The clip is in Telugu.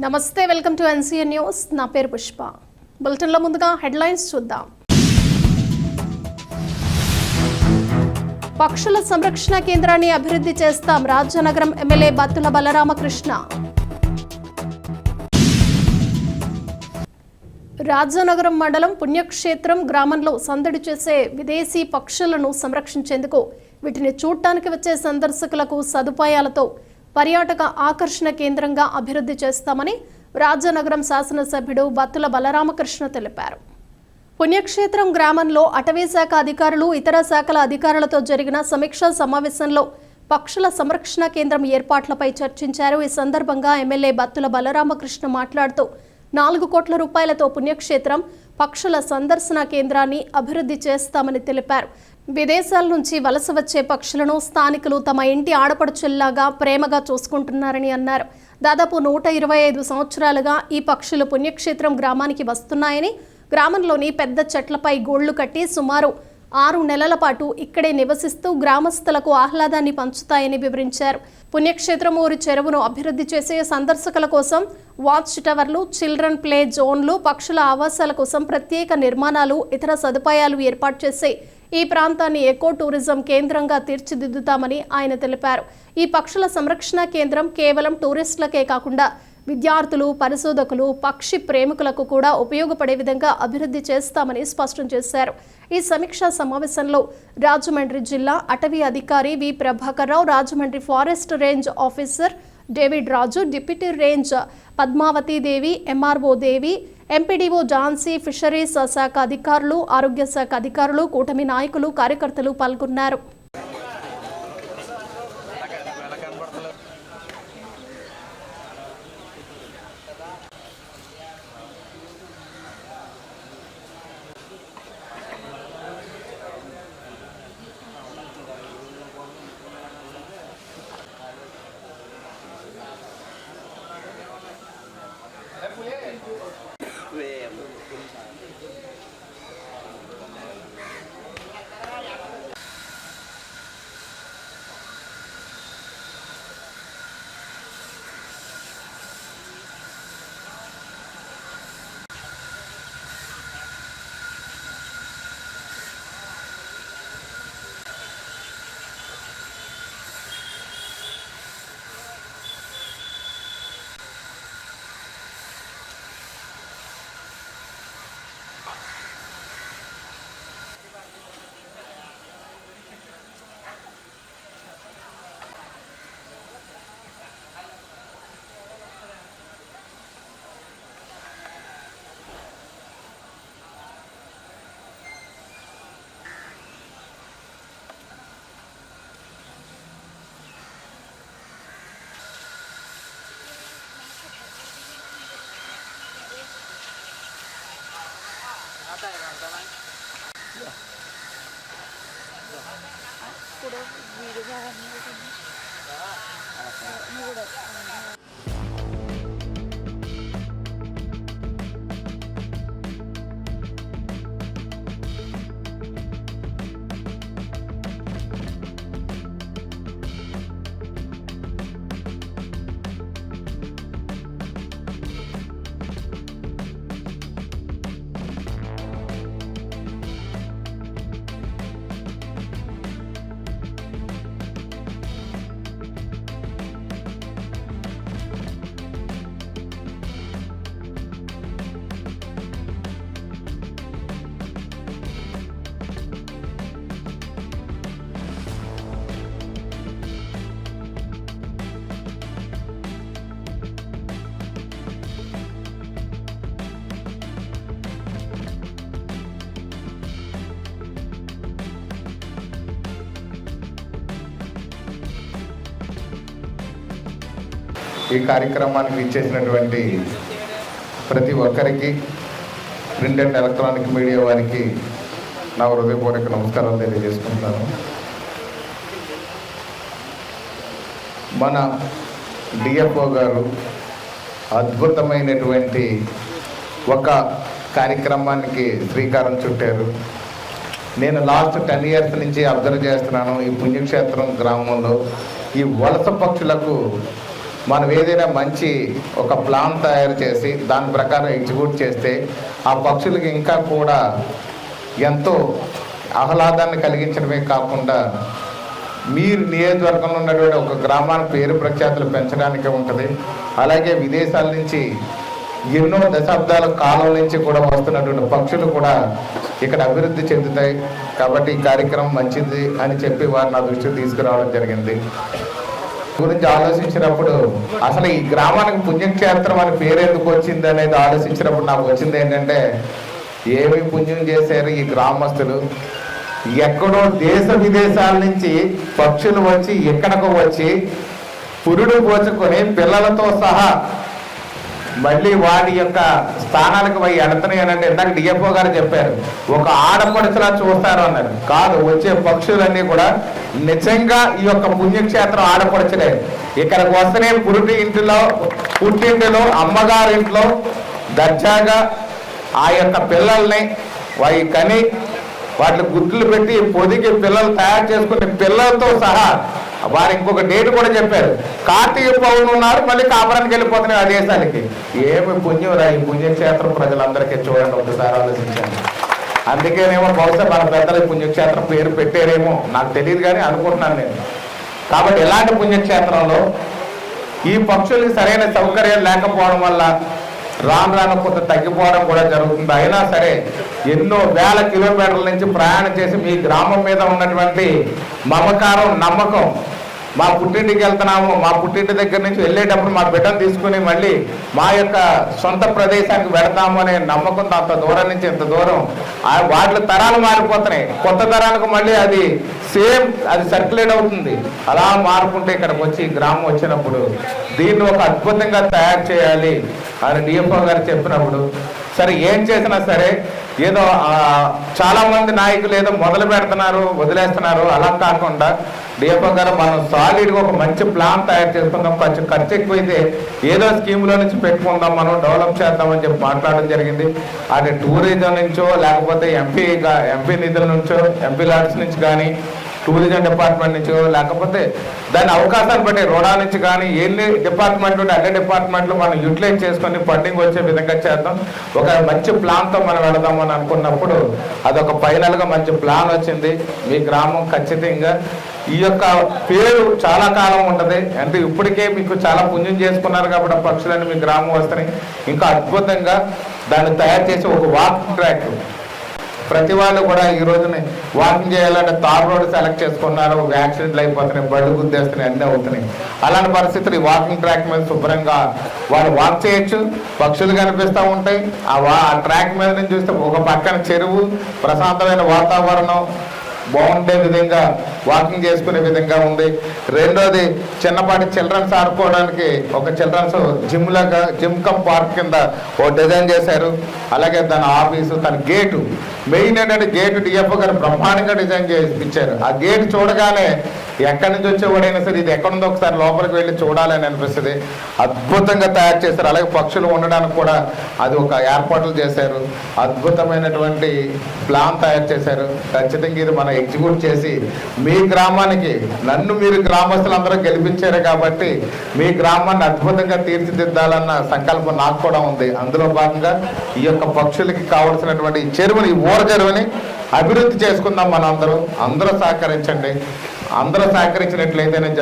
నమస్తే వెల్కమ్ టు ఎన్సీఎన్ న్యూస్. నా పేరు పుష్ప. బులెటిన్లో ముందుగా హెడ్లైన్స్ చూద్దాం. పక్షుల సంరక్షణ కేంద్రాన్ని అభివృద్ధి చేస్తాం రాజనగరం ఎమ్మెల్యే బత్తుల బలరామకృష్ణ. రాజనగరం మండలం పుణ్యక్షేత్రం గ్రామంలో సందడి చేసే విదేశీ పక్షులను సంరక్షించేందుకు వీటిని చూడటానికి వచ్చే సందర్శకులకు సదుపాయాలతో పర్యాటక ఆకర్షణ కేంద్రంగా అభివృద్ధి చేస్తామని రాజనగరం శాసనసభ్యుడు బత్తుల బలరామకృష్ణ తెలిపారు. పుణ్యక్షేత్రం గ్రామంలో అటవీ శాఖ అధికారులు ఇతర శాఖల అధికారులతో జరిగిన సమీక్షా సమావేశంలో పక్షుల సంరక్షణ కేంద్రం ఏర్పాట్లపై చర్చించారు. ఈ సందర్భంగా ఎమ్మెల్యే బత్తుల బలరామకృష్ణ మాట్లాడుతూ నాలుగు కోట్ల రూపాయలతో పుణ్యక్షేత్రం పక్షుల సందర్శన కేంద్రాన్ని అభివృద్ధి చేస్తామని తెలిపారు. విదేశాల నుంచి వలస వచ్చే పక్షులను స్థానికులు తమ ఇంటి ఆడపడుచుల్లాగా ప్రేమగా చూసుకుంటున్నారని అన్నారు. దాదాపు నూట ఇరవై ఐదు సంవత్సరాలుగా ఈ పక్షులు పుణ్యక్షేత్రం గ్రామానికి వస్తున్నాయని గ్రామంలోని పెద్ద చెట్లపై గోళ్ళు కట్టి సుమారు ఆరు నెలల పాటు ఇక్కడే నివసిస్తూ గ్రామస్తులకు ఆహ్లాదాన్ని పంచుతాయని వివరించారు. పుణ్యక్షేత్రం ఊరి చెరువును అభివృద్ధి చేసే సందర్శకుల కోసం వాచ్ టవర్లు చిల్డ్రన్ ప్లే జోన్లు పక్షుల ఆవాసాల కోసం ప్రత్యేక నిర్మాణాలు ఇతర సదుపాయాలు ఏర్పాటు చేసి ఈ ప్రాంతాన్ని ఎకో టూరిజం కేంద్రంగా తీర్చిదిద్దుతామని ఆయన తెలిపారు. ఈ పక్షుల సంరక్షణ కేంద్రం కేవలం టూరిస్టులకే కాకుండా విద్యార్థులు పరిశోధకులు పక్షి ప్రేమికులకు కూడా ఉపయోగపడే విధంగా అభివృద్ధి చేస్తామని స్పష్టం చేశారు. ఈ సమీక్షా సమావేశంలో రాజమండ్రి జిల్లా అటవీ అధికారి V. Prabhakar Rao Rajahmundry forest range officer David Raju deputy range Padmavathi Devi MRO Devi MPDO Jhansi fisheries శాఖ అధికారులు ఆరోగ్య శాఖ అధికారులు కూటమి నాయకులు కార్యకర్తలు పాల్గొన్నారు. 对あこれ、見るな、見るな。ఈ కార్యక్రమానికి ఇచ్చేసినటువంటి ప్రతి ఒక్కరికి ప్రింట్ అండ్ ఎలక్ట్రానిక్ మీడియా వారికి నా హృదయపూర్వక నమస్కారాలు తెలియజేసుకుంటున్నాను. మన డిఎఫ్ఓ గారు అద్భుతమైనటువంటి ఒక కార్యక్రమానికి శ్రీకారం చుట్టారు. నేను లాస్ట్ టెన్ ఇయర్స్ నుంచి అబ్జర్వ్ చేస్తున్నాను ఈ పుణ్యక్షేత్రం గ్రామంలో. ఈ వలస పక్షులకు మనం ఏదైనా మంచి ఒక ప్లాన్ తయారు చేసి దాని ప్రకారం ఎగ్జిక్యూట్ చేస్తే ఆ పక్షులకి ఇంకా కూడా ఎంతో ఆహ్లాదాన్ని కలిగించడమే కాకుండా మీరు నియోజకవర్గంలో ఉన్నటువంటి ఒక గ్రామానికి పేరు ప్రఖ్యాతులు పెంచడానికి ఉంటుంది. అలాగే విదేశాల నుంచి ఎన్నో దశాబ్దాల కాలం నుంచి కూడా వస్తున్నటువంటి పక్షులు కూడా ఇక్కడ అభివృద్ధి చెందుతాయి. కాబట్టి ఈ కార్యక్రమం మంచిది అని చెప్పి వారు నా దృష్టికి తీసుకురావడం జరిగింది. గురించి ఆలోచించినప్పుడు అసలు ఈ గ్రామానికి పుణ్యక్షేత్రం అని పేరు ఎందుకు వచ్చింది అనేది ఆలోచించినప్పుడు నాకు వచ్చింది ఏంటంటే ఏమి పుణ్యం చేశారు ఈ గ్రామస్తులు? ఎక్కడో దేశ విదేశాల నుంచి పక్షులు వచ్చి ఎక్కడకు వచ్చి పురుడు పోచుకొని పిల్లలతో సహా మళ్ళీ వాటి యొక్క స్థానాలకు పోయి ఎడతని అని అంటే ఇందాక డిఎఫ్ఓ గారు చెప్పారు. ఒక ఆడపడుచులా చూస్తారు అన్నారు. కాదు వచ్చే పక్షులన్నీ కూడా నిజంగా ఈ యొక్క పుణ్యక్షేత్రం ఆడపడుచులే. ఇక్కడికి వస్తేనే పురుటి ఇంటిలో పుట్టింటిలో అమ్మగారింట్లో దర్జాగా ఆ యొక్క పిల్లల్ని వాయి కని వాటిని గుర్తులు పెట్టి పొదిగి పిల్లలు తయారు చేసుకునే పిల్లలతో సహా వారు ఇంకొక డేట్ కూడా చెప్పారు. కార్తీక పౌర్ణమి ఉన్నారు మళ్ళీ కాపురానికి వెళ్ళిపోతున్నాయి ఆ దేశానికి. ఏమి పుణ్యం రా ఈ పుణ్యక్షేత్రం ప్రజలందరికీ చూడండి ఒకసారి ఆలోచించండి. అందుకేనేమో బహుశా మన పెద్దల పుణ్యక్షేత్రం పేరు పెట్టారేమో నాకు తెలియదు కానీ అనుకుంటున్నాను నేను. కాబట్టి ఎలాంటి పుణ్యక్షేత్రంలో ఈ పక్షులకి సరైన సౌకర్యాలు లేకపోవడం వల్ల రాను రాను కొంత తగ్గిపోవడం కూడా జరుగుతుంది. అయినా సరే ఎన్నో వేల కిలోమీటర్ల నుంచి ప్రయాణం చేసి మీ గ్రామం మీద ఉన్నటువంటి మమకారం నమ్మకం మా పుట్టింటికి వెళ్తున్నాము. మా పుట్టింటి దగ్గర నుంచి వెళ్ళేటప్పుడు మా బిడ్డను తీసుకుని మళ్ళీ మా యొక్క సొంత ప్రదేశానికి వెళతాము అనే నమ్మకంతో అంత దూరం నుంచి ఇంత దూరం వాటి తరాలు మారిపోతున్నాయి. కొత్త తరాలకు మళ్ళీ అది సేమ్ అది సర్క్యులేట్ అవుతుంది. అలా మారుకుంటే ఇక్కడికి వచ్చి గ్రామం వచ్చినప్పుడు దీన్ని ఒక అద్భుతంగా తయారు చేయాలి. ఆయన డిఎఫ్ఓ గారు చెప్పినప్పుడు సరే ఏం చేసినా సరే ఏదో చాలామంది చాలా మంది నాయకులు ఏదో మొదలు పెడుతున్నారు వదిలేస్తున్నారు అలా కాకుండా డిఎఫ్ఓ గారు మనం సాలిడ్గా ఒక మంచి ప్లాన్ తయారు చేసుకుందాం కొంచెం ఖర్చు ఎక్కువైతే ఏదో స్కీమ్లో నుంచి పెట్టుకుందాం మనం డెవలప్ చేద్దామని చెప్పి మాట్లాడడం జరిగింది. అది టూరిజం నుంచో లేకపోతే ఎంపీ ఎంపీ నిధుల నుంచో ఎంపీ లాడ్స్ నుంచి కానీ టూరిజం డిపార్ట్మెంట్ నుంచి లేకపోతే దాని అవకాశాన్ని బట్టి రుణా నుంచి కానీ ఎన్ని డిపార్ట్మెంట్లు ఉంటే అన్ని డిపార్ట్మెంట్లు మనం యూటిలైజ్ చేసుకొని ఫండింగ్ వచ్చే విధంగా చేద్దాం. ఒక మంచి ప్లాన్తో మనం వెళదాం అని అనుకున్నప్పుడు అదొక ఫైనల్గా మంచి ప్లాన్ వచ్చింది. మీ గ్రామం ఖచ్చితంగా ఈ యొక్క పేరు చాలా కాలం ఉంటుంది. అంటే ఇప్పటికే మీకు చాలా పుణ్యం చేసుకున్నారు కాబట్టి పక్షులన్నీ మీ గ్రామం వస్తున్నాయి. ఇంకా అద్భుతంగా దాన్ని తయారు చేసి ఒక వాకింగ్ ట్రాక్ ప్రతి వాళ్ళు కూడా ఈ రోజున వాకింగ్ చేయాలంటే తార్ రోడ్ సెలెక్ట్ చేసుకున్నారు యాక్సిడెంట్లు అయిపోతున్నాయి బళ్ళు గుద్దేస్తున్నాయి అన్నీ అవుతున్నాయి. అలాంటి పరిస్థితులు ఈ వాకింగ్ ట్రాక్ మీద శుభ్రంగా వాళ్ళు వాక్ చేయొచ్చు పక్షులు కనిపిస్తూ ఉంటాయి. ఆ ఆ ట్రాక్ మీద నుంచి చూస్తే ఒక పక్కన చెరువు ప్రశాంతమైన వాతావరణం బాగుండే విధంగా వాకింగ్ చేసుకునే విధంగా ఉంది. రెండోది చిన్నపాటి చిల్డ్రన్స్ ఆడుకోవడానికి ఒక చిల్డ్రన్స్ జిమ్ లాగా జిమ్ కమ్ పార్క్ కింద ఓ డిజైన్ చేశారు. అలాగే దాని ఆఫీసు తన గేటు మెయిన్ ఏంటంటే గేటు డిఎఫ్ గారు బ్రహ్మాండంగా డిజైన్ చేసి ఇచ్చారు. ఆ గేట్ చూడగానే ఎక్కడి నుంచి వచ్చేవాడైనా సరే ఇది ఎక్కడుందో ఒకసారి లోపలికి వెళ్ళి చూడాలని అనిపిస్తుంది. అద్భుతంగా తయారు చేశారు. అలాగే పక్షులు ఉండడానికి కూడా అది ఒక ఏర్పాట్లు చేశారు. అద్భుతమైనటువంటి ప్లాన్ తయారు చేశారు. ఖచ్చితంగా ఇది మనం ఎగ్జిక్యూట్ చేసి మీ గ్రామానికి నన్ను మీరు గ్రామస్తులందరూ గెలిపించారు కాబట్టి మీ గ్రామాన్ని అద్భుతంగా తీర్చిదిద్దాలన్న సంకల్పం నాకు కూడా ఉంది. అందులో భాగంగా ఈ యొక్క పక్షులకి కావలసినటువంటి చెరువుని ఈ ఊర చెరువుని అభివృద్ధి చేసుకుందాం మనందరూ. అందరూ సహకరించండి. అందరూ సహకరించినట్లయితేనే జరుగుతుంది.